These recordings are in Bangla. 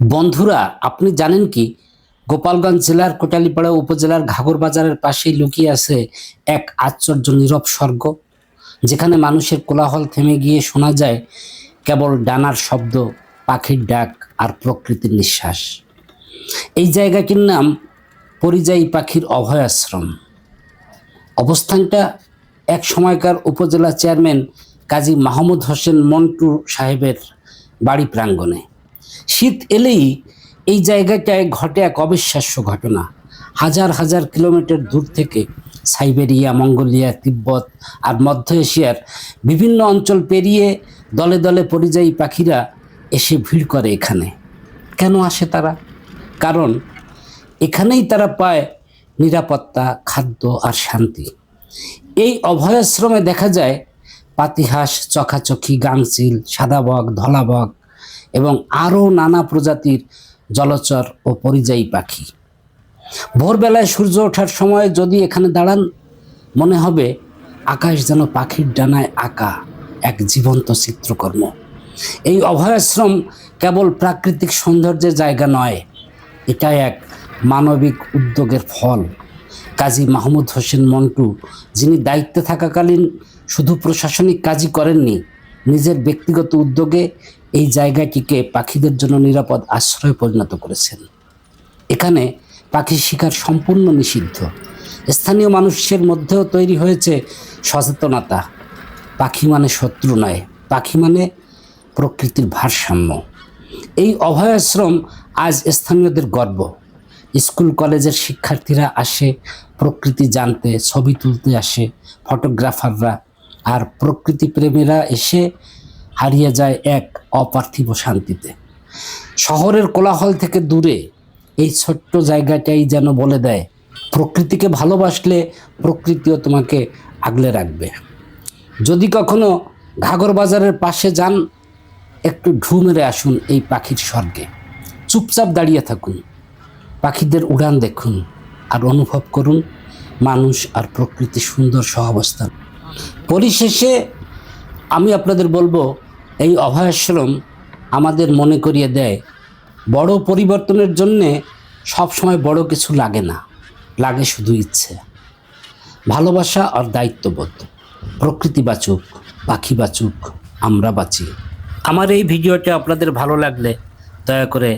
বন্ধুরা, আপনি জানেন কি? গোপালগঞ্জ জেলার কোটালীপাড়া উপজেলার ঘাগর বাজারের পাশেই লুকিয়ে আছে এক আশ্চর্য নীরব স্বর্গ, যেখানে মানুষের কোলাহল থেমে গিয়ে শোনা যায় কেবল ডানার শব্দ, পাখির ডাক আর প্রকৃতির নিঃশ্বাস। এই জায়গাটির নাম পরিযায়ী পাখির অভয় আশ্রম অবস্থানটা এক সময়কার উপজেলা চেয়ারম্যান কাজী মাহমুদ হোসেন মন্টু সাহেবের বাড়ি প্রাঙ্গণে। শীত এলেই এই জায়গাটায় ঘটে এক অবিশ্বাস্য ঘটনা। হাজার হাজার কিলোমিটার দূর থেকে সাইবেরিয়া, মঙ্গোলিয়া, তিব্বত আর মধ্য এশিয়ার বিভিন্ন অঞ্চল পেরিয়ে দলে দলে পরিযায়ী পাখিরা এসে ভিড় করে এখানে। কেন আসে তারা? কারণ এখানেই তারা পায় নিরাপত্তা, খাদ্য আর শান্তি। এই অভয়াশ্রমে দেখা যায় পাতিহাঁস চখাচখি গাংচিল সাদাবক ধলাবক এবং আরও নানা প্রজাতির জলচর ও পরিযায়ী পাখি। ভোরবেলায় সূর্য ওঠার সময় যদি এখানে দাঁড়ান, মনে হবে আকাশ যেন পাখির ডানায় আঁকা এক জীবন্ত চিত্রকর্ম। এই অভয়াশ্রম কেবল প্রাকৃতিক সৌন্দর্যের জায়গা নয় এটা এক মানবিক উদ্যোগের ফল। কাজী মাহমুদ হোসেন মন্টু, যিনি দায়িত্বে থাকাকালীন শুধু প্রশাসনিক কাজই করেননি নিজের ব্যক্তিগত উদ্যোগে এই জায়গাটিকে পাখিদের জন্য নিরাপদ আশ্রয়ে পরিণত করেছেন। এখানে পাখি শিকার সম্পূর্ণ নিষিদ্ধ। স্থানীয় মানুষের মধ্যেও তৈরি হয়েছে সচেতনতা। পাখি মানে শত্রু নয়, পাখি মানে প্রকৃতির ভারসাম্য। এই অভয়াশ্রম আজ স্থানীয়দের গর্ব। স্কুল, কলেজের শিক্ষার্থীরা আসে, প্রকৃতি জানতে, ছবি তুলতে আসে, ফটোগ্রাফাররা আর প্রকৃতি প্রেমীরা এসে হারিয়ে যায় এক অপার্থিব শান্তিতে। শহরের কোলাহল থেকে দূরে এই ছোট্ট জায়গাটাই যেন বলে দেয়, প্রকৃতিকে ভালোবাসলে প্রকৃতিও তোমাকে আগলে রাখবে। যদি কখনো ঘাগর বাজারের পাশে যান, একটু ঢু মেরে আসুন এই পাখির স্বর্গে। চুপচাপ দাঁড়িয়ে থাকুন, পাখিদের উড়ান দেখুন আর অনুভব করুন মানুষ আর প্রকৃতির সুন্দর সহাবস্থান। পরিশেষে আমি আপনাদের বলব, এই অভয়াশ্রম আমাদের মনে করিয়ে দেয়, বড় পরিবর্তনের জন্যে সবসময় বড় কিছু লাগে না, লাগে শুধু ইচ্ছে। ভালোবাসা আর দায়িত্ববোধ, প্রকৃতি বাচুক, পাখি বাচুক, আমরা বাঁচি। আমার এই ভিডিওটা আপনাদের ভালো লাগলে দয়া করে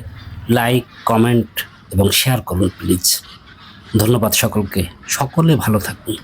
লাইক, কমেন্ট এবং শেয়ার করুন প্লিজ। ধন্যবাদ সকলকে, সকলে ভালো থাকুন।